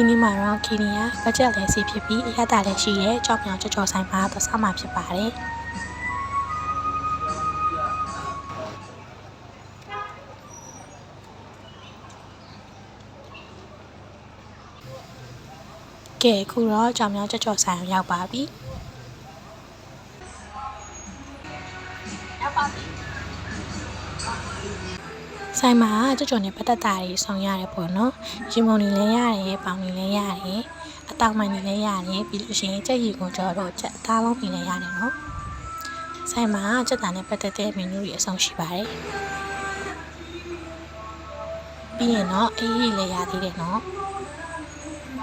ဒီနေ့မှာတော့ခီနီယာဘတ်ဂျက်လည်းစီဖြစ်ပြီးအရသာလည်းရှိရဲကြောက်မြောင်ကြော်ကြော်ဆိုင်မှာသွားစားမှာဖြစ်ပါတယ်ကဲအခုတော့ကြောင်မြောင်ကြော်ကြော်ဆိုင်ကိုရောက်ပါပြီ ဆိုင်မှာကြော်ကြော်နဲ့ပတ်သက်တာတွေဆောင်ရတယ်ပေါ့နော်ရင်မုံနေလည်းရတယ်ပေါင်နေလည်းရတယ်အတောင်မှန်နေလည်းရတယ်ပြီးလို့ရှိရင်ကြက်ရီကိုကြော်တော့ချက်အသားလုံးနေလည်းရတယ်နော်ဆိုင်မှာစက်တာနဲ့ပတ်သက်တဲ့မီနူတွေအဆုံးရှိပါတယ်ပြီးရင်တော့အေးအေးလည်းရသေးတယ်နော်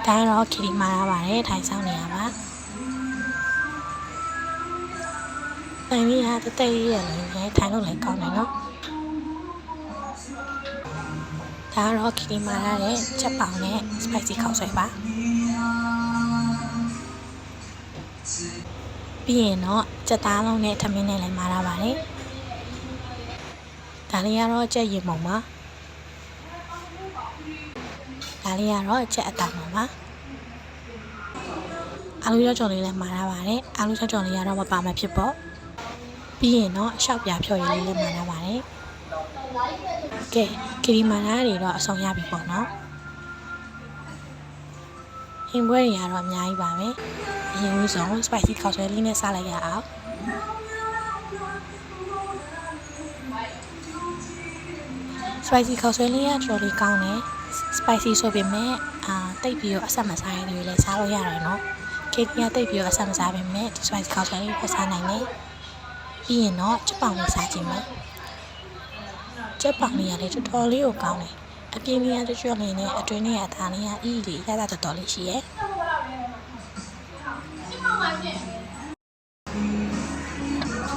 ဒါကတော့ခီရီမာရပါတယ်ထိုင်ဆောင်နေရပါတိုင်မီကတတဲရလေးနဲ့ထိုင်လို့လည်းကောင်းတယ်နော် ဒါကတော့ခီရီမာရရဲ့ချက်ပေါင်နဲ့ spicy ခောက်ဆွဲပါပြီးရင်တော့ကြက်သားလုံးနဲ့ထမင်းနဲ့လည်းမာရပါတယ်ဒါလေးကတော့ကြက်ရင်မုံပါဒါလေးကတော့ကြက်အတောင်ပါပါအာလူကြောကြော်လေးလည်းမာရပါတယ်အာလူကြောကြော်လေးကတော့မပါမဖြစ်ပေါ့ပြီးရင်တော့အလျှောက်ပြဖြော်ရည်လေးလည်းမာရပါတယ် ကဲခရီမာနာတွေတော့အဆုံးရပြီပေါ့နော်ဟင်ပွဲတွေကတော့အများကြီးပါပဲအရင်ဦးဆုံး spicy ခောက်ဆွဲလေးနဲ့စားလိုက်ရအောင် spicy ခောက်ဆွဲလေးကတော်တော်လေးကောင်းတယ် spicy ဆိုပေမဲ့အာတိတ်ပြီးတော့အဆက်မစားရသေးဘူးလေစားလို့ရတယ်နော် cake ကတိတ်ပြီးတော့အဆက်မစားပေမဲ့ဒီ spicy ခောက်ဆွဲလေးကိုစားနိုင်တယ်ပြီးရင်တော့ချက်ပေါင်လေးစားကြည့်မယ် ချက်ပေါင်လေးကလည်းတော်တော်လေးကိုကောင်းတယ်အပြင်းလေးကကြွလေးနဲ့အတွင်းလေးကအသားလေးကအီးလေးရတာတော်တော်လေးရှိရဲ့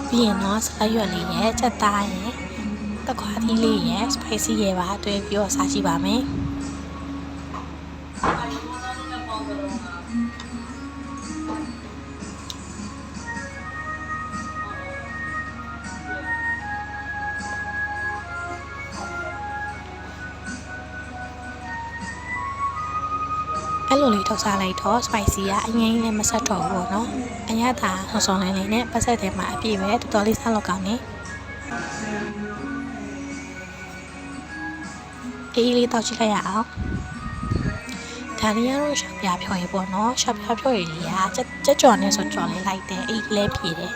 ပြီးရင်တော့စပရွက်လေးရဲ့ချက်သားရဲ့တခွားသီးလေးရဲ့ spicy ရဲ့ပါအတွဲပြီးတော့စားကြည့်ပါမယ် အဲ့လိုလေးထောက်စားလိုက်တော့ spicy ကအငိမ့်လည်းမဆက်တော့ဘူးပေါ့နော်အရသာဆောင်းဆောင်းလေးလေးနဲ့ပတ်ဆက်ထဲမှာအပြည့်ပဲတော်တော်လေးစားလောက်ကောင်းနေအေးလေးတောက်ကြည့်လိုက်ရအောင်ဒါလေးကတော့ရှောက်ပြဖြော်ရည်ပေါ့နော်ရှောက်ပြဖြော်ရည်လေးကကြက်ကြက်ကြော်နဲ့ဆိုကြော်လေးလိုက်တယ်အေးလဲပြေတယ်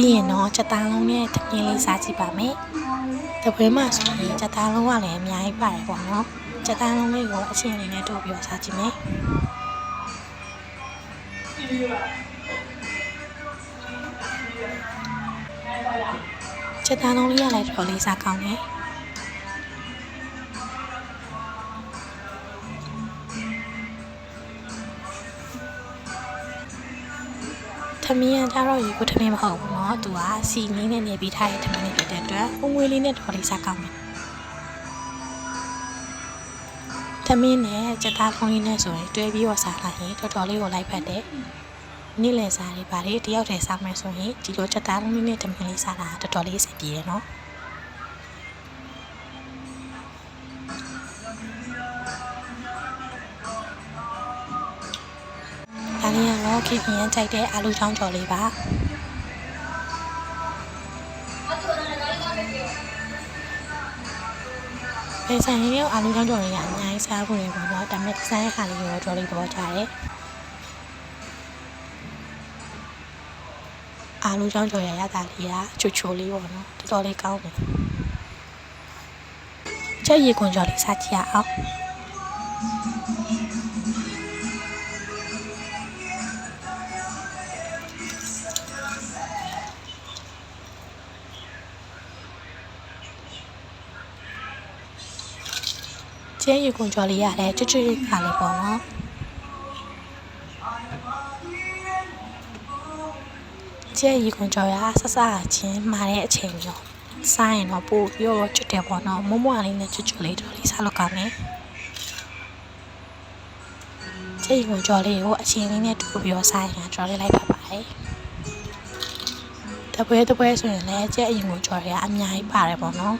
ပြီးရင်တော့ချက်သားလုံးနဲ့တပြင်းလေးစားကြည့်ပါမယ်တပွဲမှာဆိုရင်ချက်သားလုံးကလည်းအများကြီးပါတယ်ပေါ့နော်ချက်သားလုံးလေးကိုအချင်းလေးနဲ့တို့ပြီးတော့စားကြည့်မယ်ချက်သားလုံးလေးကလည်းတော်တော်လေးစားကောင်းတယ် သမီးကကြတော့ရေကိုထမင်းမဟုတ်ဘူးเนาะသူကစီမင်းနဲ့နေပြီးထားတဲ့ထမင်းလေးဖြစ်တဲ့အတွက်အငွေလေးနဲ့တော်လေးစားကောင်းတယ်သမင်းနဲ့စက်သားဖုံးလေးနဲ့ဆိုရင်တွဲပြီးတော့စားလိုက်ရင်တော်တော်လေးကိုလိုက်ဖက်တယ်နေ့လယ်စားတွေပါလေတယောက်တည်းစားမယ်ဆိုရင်ဒီလိုချက်သားလုံးလေးနဲ့ထမင်းလေးစားတာတော်တော်လေးအဆင်ပြေတယ်เ ဒါလေးကတော့ခင်ခင်ရမ်းကြိုက်တဲ့အာလူချောင်းကြော်လေးပါပဲဆိုင်ရောအာလူချောင်းကြော်လေးကအများကြီးစားဖို့နေပေါ့နော်ဒါပေမဲ့ဒီဇိုင်းဟာလေးရောတော်လေးတော့ကြတယ်အာလူချောင်းကြော်ရရတာလေးကချိုချိုလေးပေါ့နော်တော်တော်လေးကောင်းတယ်ချက်ရေခွန်ကြော်လေးစားကြည့်ရအောင် ကျဲရေခွန်ကြော်လေးရတယ်ချွတ်ချွတ်လေးခါလေးပေါ့နော်ကျဲရေခွန်ကြော်ရဆဆချင်းမာတဲ့အချိန်ရောစားရင်တော့ပို့ပြီးတော့ချွတ်တယ်ပေါ့နော်မမွားလေးနဲ့ချွတ်ချွတ်လေးတော်လေးစားလို့ကောင်းတယ်ကျဲရေခွန်ကြော်လေးကိုအချိန်လေးနဲ့တူပြီးတော့စားရင်တော်လေးလိုက်ပါပါတယ်တပွဲတပွဲဆိုရင်လည်းကျဲအရင်ကိုကြော်ရအများကြီးပါတယ်ပေါ့နော်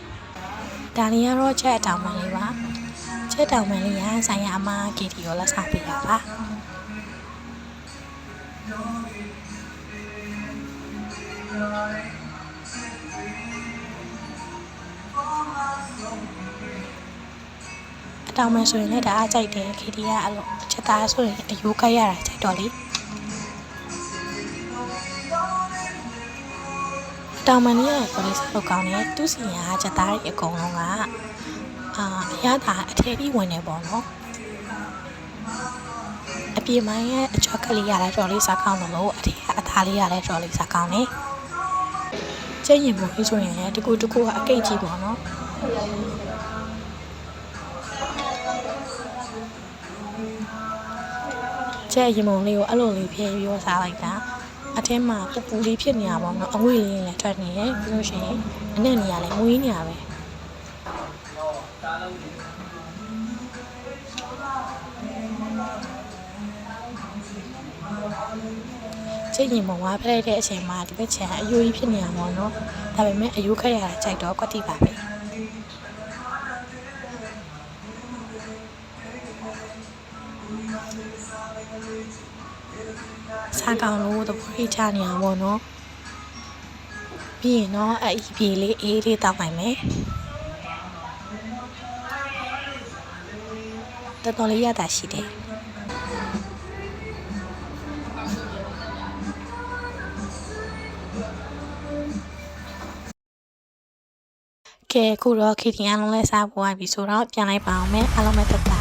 ဒါလေးကတော့ချက်အတောင်ပန်လေးပါ ချက်တောင်ပန်လေးကဆိုင်ရအမကီတီကိုလက်ဆောင်ပေးတာပါအတောင်ပန်ဆိုရင်လည်းဒါအားကြိုက်တယ်ကီတီကအဲ့လိုချက်သားဆိုရင်အယိုးကက်ရတာကြိုက်တော့လေတောင်ပန်လေးရဲ့ကိုလေးစားလို့ကောင်းတယ်သူစီကချက်သားတွေအကုန်လုံးက အာအရသာအထည်ပြီးဝင်နေပေါ့နော်အပြေမိုင်းရဲ့အချောက်ကလေးရလဲတော်လေးစားကောင်းတယ်လို့အထည်ကအသားလေးရလဲတော်လေးစားကောင်းတယ်ကျင်းရင်ပုံကြီးဆိုရင်လည်းတကူတကူကအကိတ်ကြီးပေါ့နော်ကျဲရင်ပုံလေးကိုအဲ့လိုလေးဖြည့်ပြီးတော့စားလိုက်တာအထက်မှာပူပူလေးဖြစ်နေတာပေါ့နော်အငွေ့လေးလည်းထွက်နေတယ်ပြီးလို့ရှိရင်အနဲ့နေရလဲမွေးနေရပဲ ချိန်ရင်မဝါဖလိုက်တဲ့အချိန်မှာဒီဘက်ချန်အယိုးကြီးဖြစ်နေတာပေါ့နော်ဒါပေမဲ့အယိုးခက်ရတာကြိုက်တော့ကွက်တိပါပဲစားကောင်းလို့သဘောကြီးချနေအောင်ပေါ့နော်ပြီးရင်တော့အအီပြေလေးအေးလေးတောက်နိုင်မယ်တော်တော်လေးရတာရှိတယ် ကဲအခုတော့ KTN လုံးလဲစားပေါ်ပြီဆိုတော့ပြန်လိုက်ပါအောင်မယ်အားလုံးပဲတက်တာ